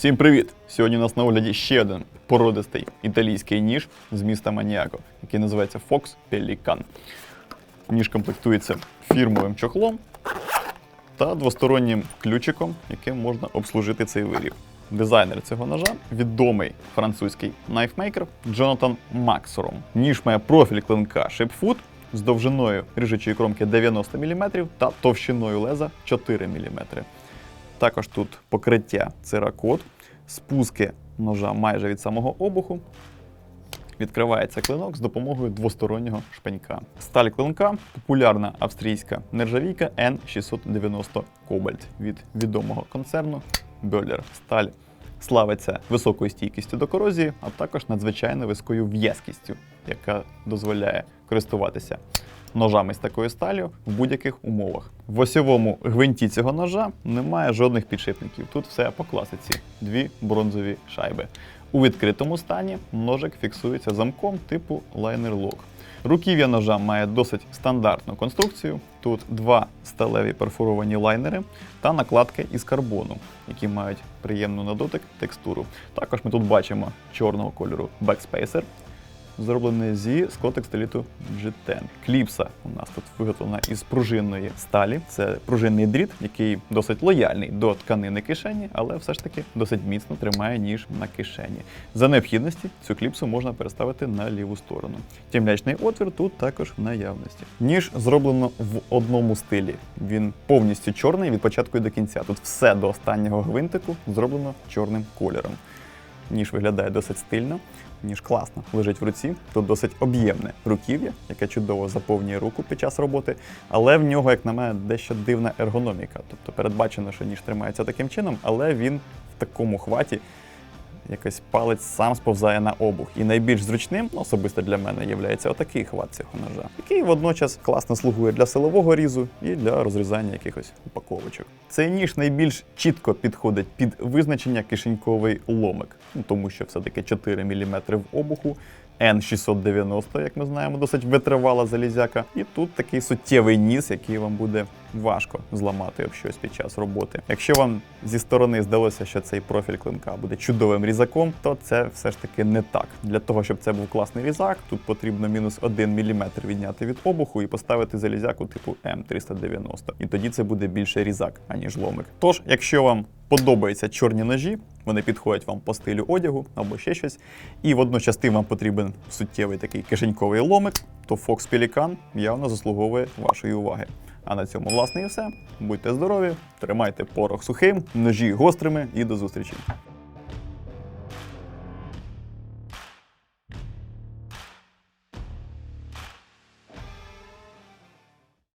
Всім привіт! Сьогодні у нас на огляді ще один породистий італійський ніж з міста Маніако, який називається Fox Pelican. Ніж комплектується фірмовим чохлом та двостороннім ключиком, яким можна обслужити цей виріб. Дизайнер цього ножа відомий французький найфмейкер Джонатан Максором. Ніж має профіль клинка Шепфут з довжиною ріжучої кромки 90 мм та товщиною леза 4 мм. Також тут покриття циракот, спуски ножа майже від самого обуху. Відкривається клинок з допомогою двостороннього шпенька. Сталь клинка популярна австрійська нержавійка N690 Cobalt від відомого концерну Böhler. Сталь славиться високою стійкістю до корозії, а також надзвичайно високою в'язкістю, яка дозволяє користуватися ножами з такою сталю в будь-яких умовах. В осьовому гвинті цього ножа немає жодних підшипників. Тут все по класиці: дві бронзові шайби. У відкритому стані ножик фіксується замком типу лайнер-лок. Руків'я ножа має досить стандартну конструкцію. Тут два сталеві перфоровані лайнери та накладки із карбону, які мають приємну на дотик текстуру. Також ми тут бачимо чорного кольору бекспейсер, зроблений зі склотекстиліту G10. Кліпса у нас тут виготовлена із пружинної сталі. Це пружинний дріт, який досить лояльний до тканини кишені, але все ж таки досить міцно тримає ніж на кишені. За необхідності цю кліпсу можна переставити на ліву сторону. Тімлячний отвір тут також в наявності. Ніж зроблено в одному стилі. Він повністю чорний від початку і до кінця. Тут все до останнього гвинтику зроблено чорним кольором. Ніж виглядає досить стильно, ніж класно лежить в руці. Тут досить об'ємне руків'я, яке чудово заповнює руку під час роботи, але в нього, як на мене, дещо дивна ергономіка. Тобто передбачено, що ніж тримається таким чином, але він в такому хваті якось палець сам сповзає на обух. І найбільш зручним, особисто для мене, є отакий хват цього ножа, який водночас класно слугує для силового різу і для розрізання якихось упаковочок. Цей ніж найбільш чітко підходить під визначення кишеньковий ломик, ну, тому що все-таки 4 мм в обуху. N690, як ми знаємо, досить витривала залізяка. І тут такий суттєвий ніс, який вам буде важко зламати об щось під час роботи. Якщо вам зі сторони здалося, що цей профіль клинка буде чудовим різаком, то це все ж таки не так. Для того, щоб це був класний різак, тут потрібно мінус 1 мм відняти від обуху і поставити залізяку типу М390. І тоді це буде більше різак, аніж ломик. Тож, якщо вам подобаються чорні ножі, вони підходять вам по стилю одягу або ще щось, і водночас тим вам потрібен суттєвий такий кишеньковий ломик, то Fox Pelican явно заслуговує вашої уваги. А на цьому, власне, і все. Будьте здорові, тримайте порох сухим, ножі гострими і до зустрічі.